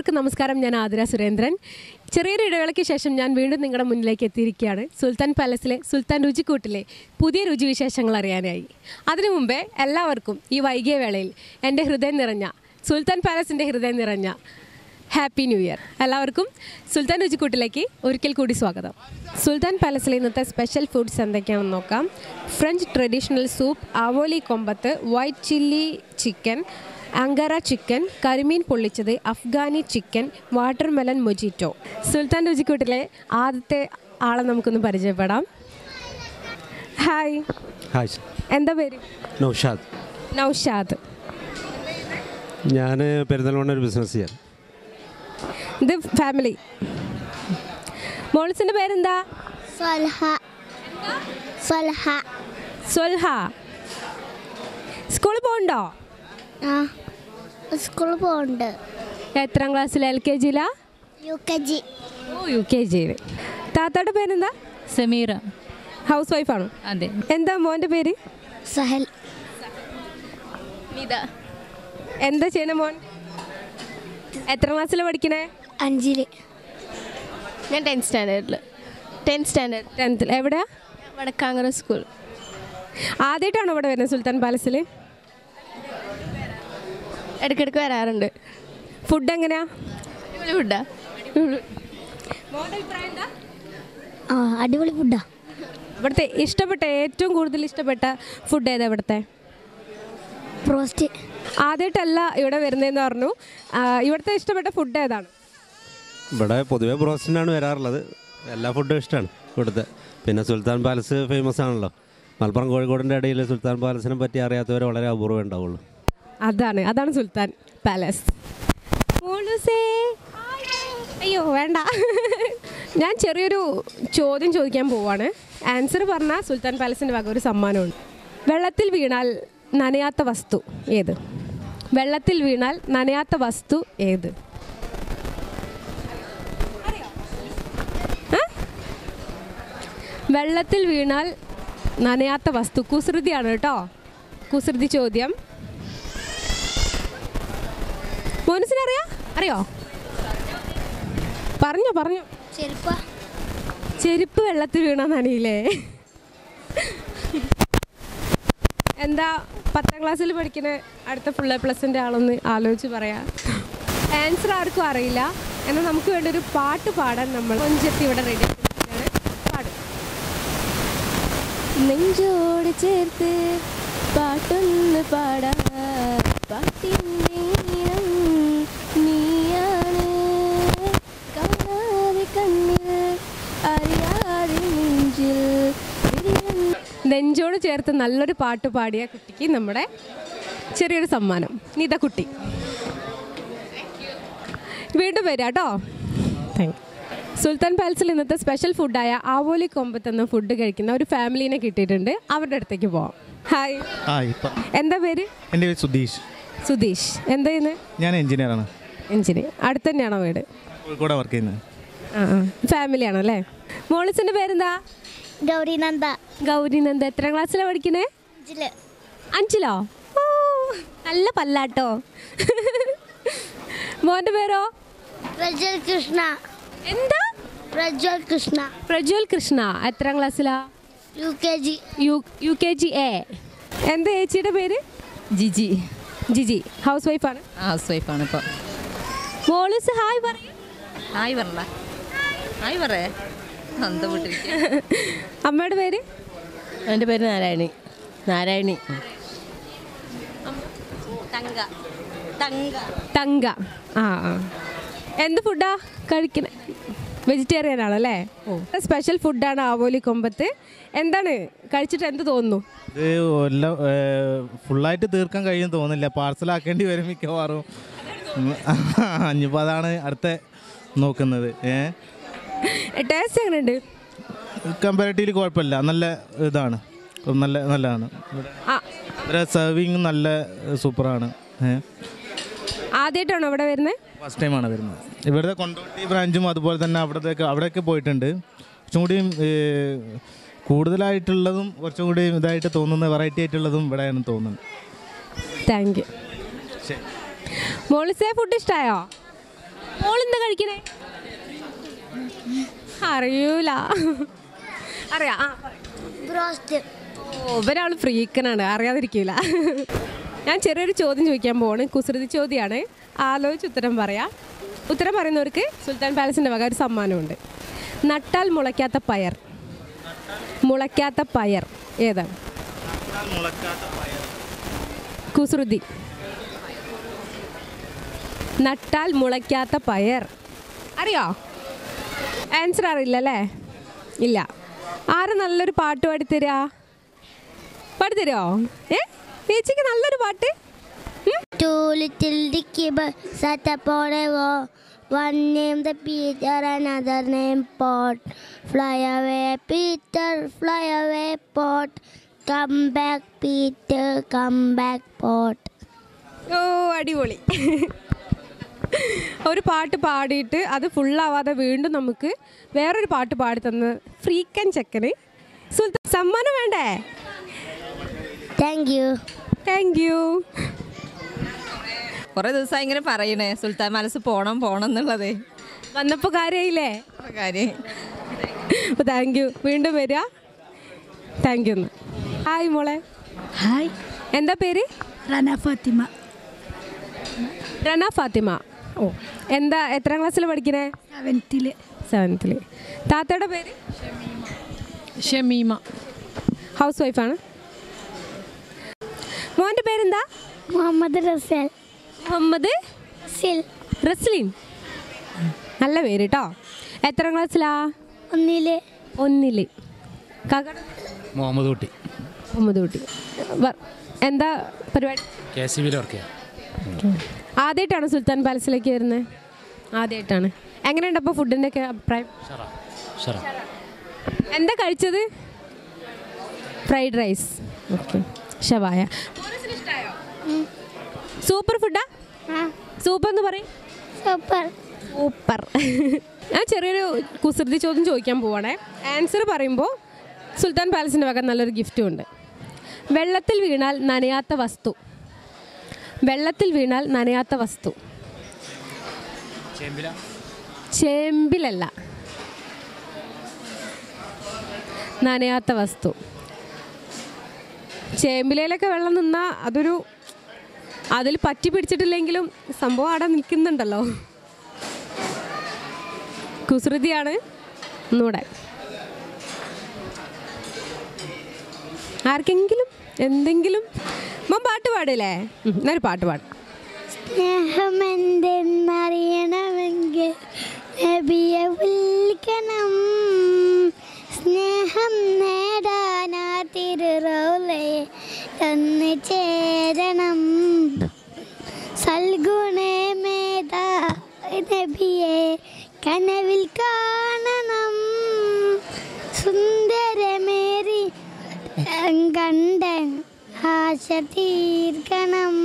എല്ലാവർക്കും നമസ്കാരം. ഞാൻ ആതിര സുരേന്ദ്രൻ. ചെറിയൊരു ഇടവേളയ്ക്ക് ശേഷം ഞാൻ വീണ്ടും നിങ്ങളുടെ മുന്നിലേക്ക് എത്തിയിരിക്കുകയാണ്. സുൽത്താൻ പാലസിലെ സുൽത്താൻ രുചിക്കൂട്ടിലെ പുതിയ രുചിവിശേഷങ്ങൾ അറിയാനായി. അതിനു മുമ്പേ എല്ലാവർക്കും ഈ വൈകിയ വേളയിൽ എന്റെ ഹൃദയം നിറഞ്ഞ സുൽത്താൻ പാലസിന്റെ ഹൃദയം നിറഞ്ഞ ഹാപ്പി ന്യൂ ഇയർ. എല്ലാവർക്കും സുൽത്താൻ രുചിക്കൂട്ടിലേക്ക് ഒരിക്കൽ കൂടി സ്വാഗതം. സുൽത്താൻ പാലസിലെ ഇന്നത്തെ സ്പെഷ്യൽ ഫുഡ്സ് എന്തൊക്കെയാണെന്ന് നോക്കാം. ഫ്രഞ്ച് ട്രഡീഷണൽ സൂപ്പ് അവോലി കൊമ്പത്ത് white chilli chicken angara chicken karimeen pollichathu Afghani chicken watermelon mojito. Sultan രുചിക്കൂട്ടിലെ ആദ്യത്തെ ആളെ നമുക്കൊന്ന് പരിചയപ്പെടാം. ഹായ്. ഹായ് എന്താ പേര്? നൗഷാദ്. നൗഷാദ്. ഞാൻ പെരുന്തൽമണ്ണ ഒരു ബിസിനസ് ചെയ്യാൻ ഇത് ഫാമിലി. മോൾസിന്റെ പേരെന്താ? സ്വൽഹ സൽഹ. സൽഹ. സ്കൂളിൽ പോകണ്ടോ ആ സ്കൂളിൽ പോകുന്നുണ്ട് എത്രാം ക്ലാസ്സിൽ L K ജിയിലാ? U K G. ഓ യു കെ ജിയിൽ താത്തയുടെ പേരെന്താ? സമീറ. ഹൗസ് വൈഫാണോ അതെ. എന്താ മോന്റെ പേര്? സഹൽ. എന്താ ചെയ്യണേ മോൻ? എത്ര ക്ലാസ്സിൽ പഠിക്കണേ? അഞ്ചിൽ. ഞാൻ ടെൻത്ത് സ്റ്റാൻഡേർഡിൽ ടെൻത്ത് സ്റ്റാൻഡേർഡ്. ടെൻത്തിൽ. എവിടെയാ? വടക്കാങ്ങര സ്കൂൾ. ആദ്യമായിട്ടാണോ ഇവിടെ വരുന്നത് സുൽത്താൻ പാലസിൽ ഇടയ്ക്കിടയ്ക്ക് വരാറുണ്ട്. ഫുഡ് എങ്ങനെയാ? അടിപൊളി ഫുഡാ ആ. അടിപൊളി ഫുഡാ ഇവിടുത്തെ ഇഷ്ടപ്പെട്ട ഏറ്റവും കൂടുതൽ ഇഷ്ടപ്പെട്ട ഫുഡ് ഏതാ ഇവിടുത്തെ? പ്രോസ്റ്റ് ആദ്യമായിട്ടല്ല ഇവിടെ വരുന്നതെന്ന് പറഞ്ഞു. ഇവിടുത്തെ ഇഷ്ടപ്പെട്ട ഫുഡ് ഏതാണ്? ഇവിടെ പൊതുവേ ബ്രോസ്റ്റിനാണ് വരാറുള്ളത്. എല്ലാ ഫുഡും ഇഷ്ടമാണ് ഇവിടുത്തെ. പിന്നെ സുൽത്താൻ പാലസ് ഫേമസ് ആണല്ലോ. മലപ്പുറം കോഴിക്കോടിന്റെ ഇടയിൽ സുൽത്താൻ പാലസിനെ പറ്റി അറിയാത്തവർ വളരെ അപൂർവം ഉണ്ടാവുള്ളൂ. അതാണ് അതാണ് സുൽത്താൻ പാലസ്. മോളൂസേ അയ്യോ വേണ്ട. ഞാൻ ചെറിയൊരു ചോദ്യം ചോദിക്കാൻ പോവാണ്. ആൻസർ പറഞ്ഞാൽ സുൽത്താൻ പാലസിന്റെ വക ഒരു സമ്മാനമുണ്ട്. വെള്ളത്തിൽ വീണാൽ നനയാത്ത വസ്തു ഏത്? വെള്ളത്തിൽ വീണാൽ നനയാത്ത വസ്തു ഏത്? വെള്ളത്തിൽ വീണാൽ നനയാത്ത വസ്തു. കുസൃതിയാണ് കേട്ടോ. കുസൃതി ചോദ്യം. മോനസിനറിയാ അറിയോ? പറഞ്ഞോ പറഞ്ഞോ. ചെരുപ്പ. ചെരുപ്പ് വെള്ളത്തിൽ വീണ നനയില്ലേ? എന്താ പത്താം ക്ലാസ്സിൽ പഠിക്കുന്ന അടുത്ത ഫുൾ എ പ്ലസിന്റെ ആളൊന്ന് ആലോചിച്ച് പറയാം. ആൻസർ ആർക്കും അറിയില്ല. എന്നാൽ നമുക്ക് വേണ്ട ഒരു പാട്ട് പാടാൻ നമ്മൾ കൊഞ്ചത്തി ഇവിടെ റെഡി പാടും. നെഞ്ചോട് ചേർത്ത് പാട്ടൊന്ന് പാടാ. പാട്ടിന്റെ ചേർത്ത് നല്ലൊരു പാട്ട് പാടിയ കുട്ടിക്ക് നമ്മുടെ ചെറിയൊരു സമ്മാനം. നിത കുട്ടി. വീണ്ടും വരാം കേട്ടോ. താങ്ക് സുൽത്താൻ പാലസിൽ ഇന്നത്തെ സ്പെഷ്യൽ ഫുഡായ ആവോലി കൊമ്പത്ത് എന്ന ഫുഡ് കഴിക്കുന്ന ഒരു ഫാമിലിനെ കിട്ടിയിട്ടുണ്ട്. അവരുടെ അടുത്തേക്ക് പോവാം. ഹായ് ആ ഇപ്പം. എന്താ പേര്? എന്റെ പേര് സുധീഷ്. സുധീഷ്. എന്താ ചെയ്യുന്നത് ഞാൻ എഞ്ചിനീയറാണ് എഞ്ചിനീയർ അടുത്ത് തന്നെയാണോ വീട്? കോഴിക്കോട് വർക്ക് ചെയ്യുന്നത് ആ ആ. ഫാമിലിയാണോ അല്ലേ മോളിസിന്റെ പേരെന്താ? ഗൗരി നന്ദ എത്ര നന്ദ എത്രാം ക്ലാസ്സിലാണ് പഠിക്കണേ? അഞ്ചിൽ. അഞ്ചിലോ? ഓ നല്ല പല്ലാട്ടോ. മോന്റെ പേരോ? പ്രജ്വൽ കൃഷ്ണ എന്താ? പ്രജ്വൽ കൃഷ്ണ പ്രജ്വൽ കൃഷ്ണ എത്ര ക്ലാസ്സിലാ? U K G. U U K G A. എന്താ ചേച്ചിയുടെ പേര്? ജിജി. ജിജി. ഹൗസ് വൈഫാണ് ഹൗസ് വൈഫാണ് ഇപ്പോൾ മോളിസ് ഹായ് പറയും. ഹായ് പറഞ്ഞ ഹായ് പറയേ. അമ്മയുടെ പേര്? എന്റെ പേര് നാരായണി. നാരായണി. തങ്ക. ആ ആ. എന്ത് ഫുഡാ കഴിക്കണേ? വെജിറ്റേറിയൻ ആണല്ലേ? ഓ. സ്പെഷ്യൽ ഫുഡാണ് ആവോലി കൊമ്പത്ത്. എന്താണ്? കഴിച്ചിട്ട് എന്ത് തോന്നുന്നു? ഇത് എല്ലാം ഫുള്ളായിട്ട് തീർക്കാൻ കഴിയും തോന്നുന്നില്ല. പാർസലാക്കേണ്ടി വരും മിക്കവാറും. അഞ്ഞിപ്പോൾ അതാണ് അടുത്ത നോക്കുന്നത്. ഏ? ടേസ്റ്റ് എങ്ങനെയുണ്ട്? കമ്പാരിറ്റീവ്ലി കുഴപ്പമില്ല. നല്ല ഇതാണ്. നല്ല നല്ലതാണ്. ഇവിടെ സെർവിങ് നല്ല സൂപ്പറാണ്. ആദ്യമായിട്ടാണോ അവിടെ വരുന്നത്? ഫസ്റ്റ് ടൈമാണ് വരുന്നത്. ഇവിടുത്തെ കൊണ്ടോട്ടി ബ്രാഞ്ചും അതുപോലെ തന്നെ അവിടത്തേക്ക് അവിടെയൊക്കെ പോയിട്ടുണ്ട്. കുറച്ചും കൂടിയും കൂടുതലായിട്ടുള്ളതും കുറച്ചും കൂടി ഇതായിട്ട് തോന്നുന്ന വെറൈറ്റി ആയിട്ടുള്ളതും ഇവിടെയാണ് തോന്നുന്നത് താങ്ക് യു മോളിസേ ഫുഡ് ഇഷ്ടമായോ മോളെന്താ കഴിക്കണേ? അറിയൂല. അറിയാ. ഓ ഇവരാൾ ഫ്രീക്കനാണ്. അറിയാതിരിക്കില്ല ഞാൻ ചെറിയൊരു ചോദ്യം ചോദിക്കാൻ പോവാണ്. കുസൃതി ചോദ്യമാണ് ആലോചിച്ച് ഉത്തരം പറയാ. ഉത്തരം പറയുന്നവർക്ക് സുൽത്താൻ പാലസിന്റെ വക ഒരു സമ്മാനമുണ്ട്. നട്ടാൽ മുളയ്ക്കാത്ത പയർ. മുളയ്ക്കാത്ത പയർ. ഏതാണ്? കുസൃതി. നട്ടാൽ മുളയ്ക്കാത്ത പയർ. അറിയോ? ആൻസർ അറിയില്ലല്ലേ ഇല്ല ആര് നല്ലൊരു പാട്ട് പാടിത്തരാ പാടിത്തരോ ഏ ചേച്ചിക്ക് നല്ലൊരു പാട്ട്? Two little dicky birds sat upon a wall. One named Peter, another named Pot. Fly away, Peter, fly away, Pot. Come back, Peter, come back, Pot. ഓ അടിപൊളി ഒരു പാട്ട് പാടിയിട്ട് അത് ഫുള്ളാവാതെ വീണ്ടും നമുക്ക് വേറൊരു പാട്ട് പാടി തന്ന് ഫ്രീക്കൻ ചെക്കന്. സുൽത്താൻ സമ്മാനം വേണ്ടേ? താങ്ക് യു താങ്ക് യു കുറേ ദിവസമായി ഇങ്ങനെ പറയണേ സുൽത്താൻ മനസ്സ് പോണം പോണം എന്നുള്ളതേ. വന്നപ്പോൾ കാര്യമായില്ലേ കാര്യം. അപ്പോൾ താങ്ക് യു വീണ്ടും വരിക താങ്ക് യു ഹായ് മോളെ. ഹായ് എന്താ പേര്? റന ഫാത്തിമ. റന ഫാത്തിമ. ഓ എന്താ എത്രാം ക്ലാസ്സിൽ പഠിക്കണേ? സെവൻത്തിൽ സെവൻത്തിൽ താത്തയുടെ പേര്? ഷമീമ. ഹൗസ് വൈഫാണ് മോന്റെ പേരെന്താ? മുഹമ്മദ് റസൽ. മുഹമ്മദ്. റസ്ലിൻ. നല്ല പേര് കേട്ടോ എത്രാം ക്ലാസ്സിലാ? ഒന്നിൽ. ഒന്നിൽ. മുഹമ്മദ് കുട്ടി. മുഹമ്മദ് കുട്ടി. എന്താ പരിപാടി? കെ സി ബിയിൽ വർക്ക് ചെയ്യാം. ആദ്യമായിട്ടാണ് സുൽത്താൻ പാലസിലേക്ക് വരുന്നത്? ആദ്യമായിട്ടാണ്. എങ്ങനെയുണ്ട് അപ്പോൾ ഫുഡിന്റെ ഒക്കെ അഭിപ്രായം എന്താ കഴിച്ചത്? Fried rice. ഓക്കെ. ഷവായ സൂപ്പർ ഫുഡാ? ആ. സൂപ്പർ എന്ന് പറയും. സൂപ്പർ. സൂപ്പർ. ഞാൻ ചെറിയൊരു കുസൃതി ചോദ്യം ചോദിക്കാൻ പോവാണേ. ആൻസർ പറയുമ്പോൾ സുൽത്താൻ പാലസിന്റെ വക നല്ലൊരു ഗിഫ്റ്റും ഉണ്ട്. വെള്ളത്തിൽ വീണാൽ നനയാത്ത വസ്തു. വെള്ളത്തിൽ വീണാൽ നനയാത്ത വസ്തു. ചേമ്പില. ചേമ്പിലല്ല. നനയാത്ത വസ്തു. ചേമ്പിലയിലൊക്കെ വെള്ളം നിന്നാൽ അതൊരു അതിൽ പറ്റി പിടിച്ചിട്ടില്ലെങ്കിലും സംഭവം അവിടെ നിൽക്കുന്നുണ്ടല്ലോ. കുസൃതിയാണ് ഒന്നുകൂടെ. ആർക്കെങ്കിലും എന്തെങ്കിലും പാട്ട് പാടില്ലേ എന്നൊരു പാട്ട് പാടും. സ്നേഹം എന്തെന്നറിയണമെങ്കിൽ നബിയെ വിളിക്കണം. സ്നേഹം നേടാനാ തിരുറൗലയെ ഒന്ന് ചേരണം. സൽഗുണമേതാ നബിയെ കനവിൽ കാണണം. സുന്ദരമേറി കണ്ടൻ ആശ തീർക്കണം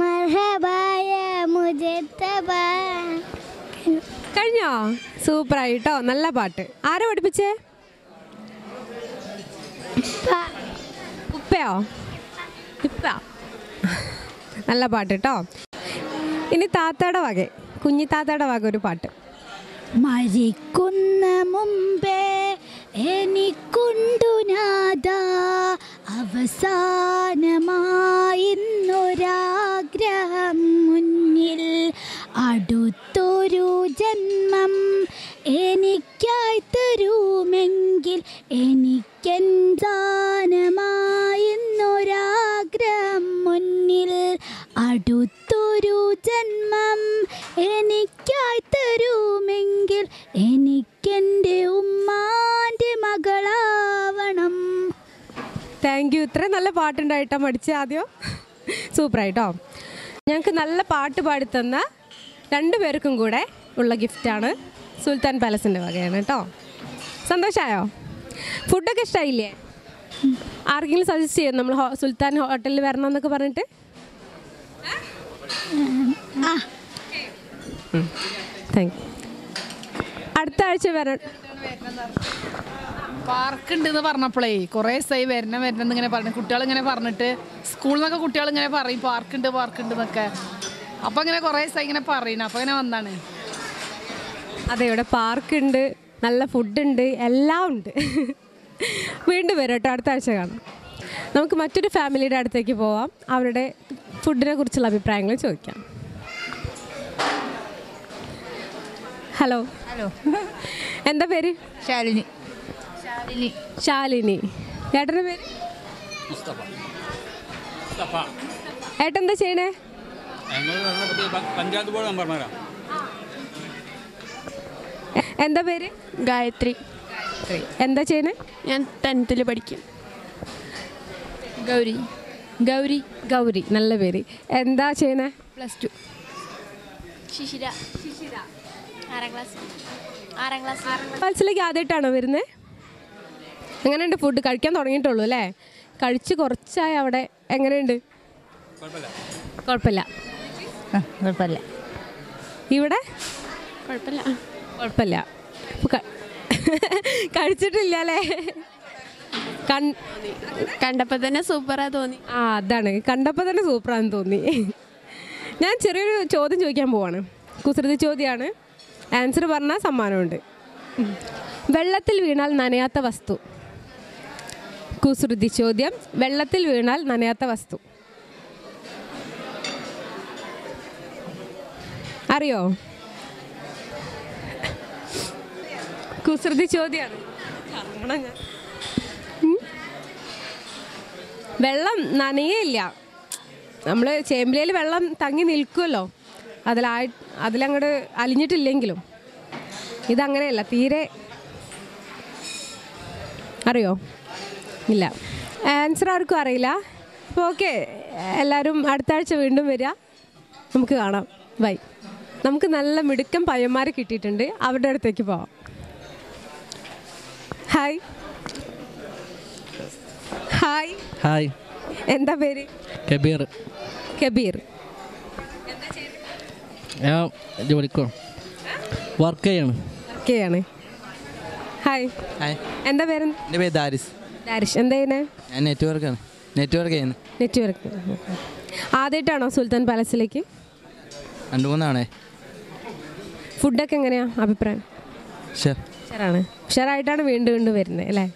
മർഹബായ മുജത്തബ. കഴിഞ്ഞോ? സൂപ്പറായി കേട്ടോ നല്ല പാട്ട്. ആരാ പഠിപ്പിച്ചേ? ഉപ്പയോ? ഉപ്പ. നല്ല പാട്ട് കേട്ടോ. ഇനി താത്തയുടെ വക കുഞ്ഞി താത്തയുടെ വക ഒരു പാട്ട്. മരിക്കുന്ന മുമ്പേ എനിക്കുണ്ടു നാദ അവസാനമായിന്നൊരാഗ്രഹം മുന്നിൽ അടുത്തൊരു ജന്മം എനിക്കായി തരുമെങ്കിൽ എനിക്കെന്താനമായിന്നൊരാഗ്രഹം പാട്ടുണ്ടായിട്ടോ മടിച്ച ആദ്യം. സൂപ്പറായിട്ടോ. ഞങ്ങൾക്ക് നല്ല പാട്ട് പാടിത്തന്ന രണ്ടു പേർക്കും കൂടെ ഉള്ള ഗിഫ്റ്റാണ് സുൽത്താൻ പാലസിന്റെ വകയാണ് കേട്ടോ സന്തോഷമായോ ഫുഡൊക്കെ ഇഷ്ടമായില്ലേ ആർക്കെങ്കിലും സജസ്റ്റ് ചെയ്യും? നമ്മൾ സുൽത്താൻ ഹോട്ടലിൽ വരണം എന്നൊക്കെ പറഞ്ഞിട്ട്? താങ്ക് യു അടുത്ത ആഴ്ച വരാൻ പാർക്ക് ഉണ്ട് എന്ന് പറഞ്ഞപ്പോഴേ കുറേ ദിവസമായി വരണം വരണം എന്നിങ്ങനെ പറഞ്ഞു. കുട്ടികൾ ഇങ്ങനെ പറഞ്ഞിട്ട് സ്കൂളിൽ നിന്നൊക്കെ കുട്ടികൾ ഇങ്ങനെ പറയും പാർക്ക് ഉണ്ട് പാർക്ക് ഉണ്ട് എന്നൊക്കെ. അപ്പം ഇങ്ങനെ കുറേ ദിവസമായി ഇങ്ങനെ പറയുന്നു അപ്പം ഇങ്ങനെ വന്നാണ്. അതെ ഇവിടെ പാർക്ക് ഉണ്ട് നല്ല ഫുഡുണ്ട് എല്ലാം ഉണ്ട്. വീണ്ടും വരും കേട്ടോ അടുത്ത ആഴ്ച കാണാം. നമുക്ക് മറ്റൊരു ഫാമിലിയുടെ അടുത്തേക്ക് പോവാം. അവരുടെ ഫുഡിനെ കുറിച്ചുള്ള അഭിപ്രായങ്ങൾ ചോദിക്കാം. ഹലോ. ഹലോ. എന്താ പേര്? ശാലിനി. ശാലിനി. ഏട്ടന്റെ പേര്? ഏട്ടൻ എന്താ ചെയ്യണേ? പഞ്ചായത്ത് ബോർഡ് മെമ്പർമാരാ എന്താ പേര്? ഗായത്രി. എന്താ ചെയ്യണേ? ഞാൻ ടെൻത്തിൽ പഠിക്കും. ഗൗരി. ഗൗരി ഗൗരി നല്ല പേര്. എന്താ ചെയ്യണേ? Plus two. ശിശിര. ആറാം ക്ലാസ്. ആറാം ക്ലാസ്. പാൽസിലേക്ക് ആദ്യമായിട്ടാണോ വരുന്നത് എങ്ങനെയുണ്ട് ഫുഡ് കഴിക്കാൻ തുടങ്ങിയിട്ടുള്ളൂ അല്ലേ? കഴിച്ച് കുറച്ചായി അവിടെ. എങ്ങനെയുണ്ട്? കുഴപ്പമില്ല. കുഴപ്പമില്ല. ഇവിടെ? കുഴപ്പമില്ല. കുഴപ്പമില്ല. കഴിച്ചിട്ടില്ല അല്ലേ? കണ്ടപ്പോൾ തന്നെ സൂപ്പറാ തോന്നി. ആ അതാണ്. കണ്ടപ്പോൾ തന്നെ സൂപ്പറാന്ന് തോന്നി. ഞാൻ ചെറിയൊരു ചോദ്യം ചോദിക്കാൻ പോവാണ്. കുസൃതി ചോദ്യമാണ് ആൻസർ പറഞ്ഞാൽ സമ്മാനമുണ്ട്. വെള്ളത്തിൽ വീണാൽ നനയാത്ത വസ്തു. കുസൃതി ചോദ്യം വെള്ളത്തിൽ വീണാൽ നനയാത്ത വസ്തു. അറിയോ? കുസൃതി ചോദ്യമാണ്. വെള്ളം നനയേയില്ല. നമ്മൾ ചേമ്പിലയിൽ വെള്ളം തങ്ങി നിൽക്കുമല്ലോ അതിലായി അതിലങ്ങോട്ട് അലിഞ്ഞിട്ടില്ലെങ്കിലും. ഇതങ്ങനെയല്ല തീരെ അറിയോ? ഇല്ല. ആൻസർ ആർക്കും അറിയില്ല. അപ്പോൾ ഓക്കെ എല്ലാവരും അടുത്ത ആഴ്ച വീണ്ടും വരിക. നമുക്ക് കാണാം. ബൈ നമുക്ക് നല്ല മിടുക്കം പയ്യന്മാരെ കിട്ടിയിട്ടുണ്ട്. അവരുടെ അടുത്തേക്ക് പോവാം. ഹായ് ഹായ് ഹായ് എന്താ പേര്? കബീർ. കബീർ. ഞാൻ ജോലിക്കോ വർക്ക് ചെയ്യാണ് വർക്ക് ചെയ്യാണ് ഹായ് ഹായ് എന്താ പേര്? എന്റെ പേര് ദാരിസ്. എന്താ ഞാൻ നെറ്റ്വർക്കാണ് നെറ്റ്വർക്ക് ചെയ്യുന്നത് നെറ്റ്വർക്ക് ആദ്യമായിട്ടാണോ സുൽത്താൻ പാലസിലേക്ക്? രണ്ട് മൂന്നാണേ. ഫുഡൊക്കെ എങ്ങനെയാ അഭിപ്രായം? ഷെഫ് ഉഷാറാണ്. ഉഷാറായിട്ടാണ് വീണ്ടും വീണ്ടും വരുന്നത് അല്ലേ?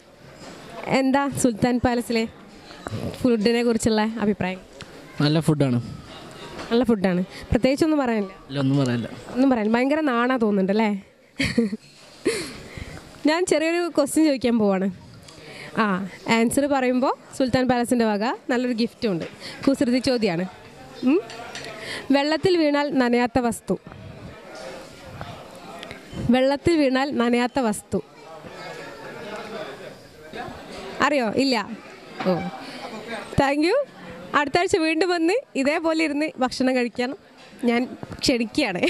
എന്താ സുൽത്താൻ പാലസിലെ ഫുഡിനെ കുറിച്ചുള്ള അഭിപ്രായം? നല്ല ഫുഡാണ്. നല്ല ഫുഡാണ്. പ്രത്യേകിച്ച് ഒന്നും പറയാനില്ല. ഇല്ല ഒന്നും പറയാനില്ല. ഒന്നും പറയാനില്ല. ഭയങ്കര നാണാ തോന്നുന്നുണ്ട് അല്ലേ? ഞാൻ ചെറിയൊരു ക്വസ്റ്റ്യൻ ചോദിക്കാൻ പോവാണ്. ആ ആൻസർ പറയുമ്പോൾ സുൽത്താൻ പാലസിന്റെ വക നല്ലൊരു ഗിഫ്റ്റും ഉണ്ട്. കുസൃതി ചോദ്യമാണ് വെള്ളത്തിൽ വീണാൽ നനയാത്ത വസ്തു. വെള്ളത്തിൽ വീണാൽ നനയാത്ത വസ്തു. അറിയോ? ഇല്ല. ഓ. താങ്ക് യു അടുത്ത ആഴ്ച വീണ്ടും വന്ന് ഇതേപോലെ ഇരുന്ന് ഭക്ഷണം കഴിക്കാൻ ഞാൻ ക്ഷണിക്കുകയാണ്.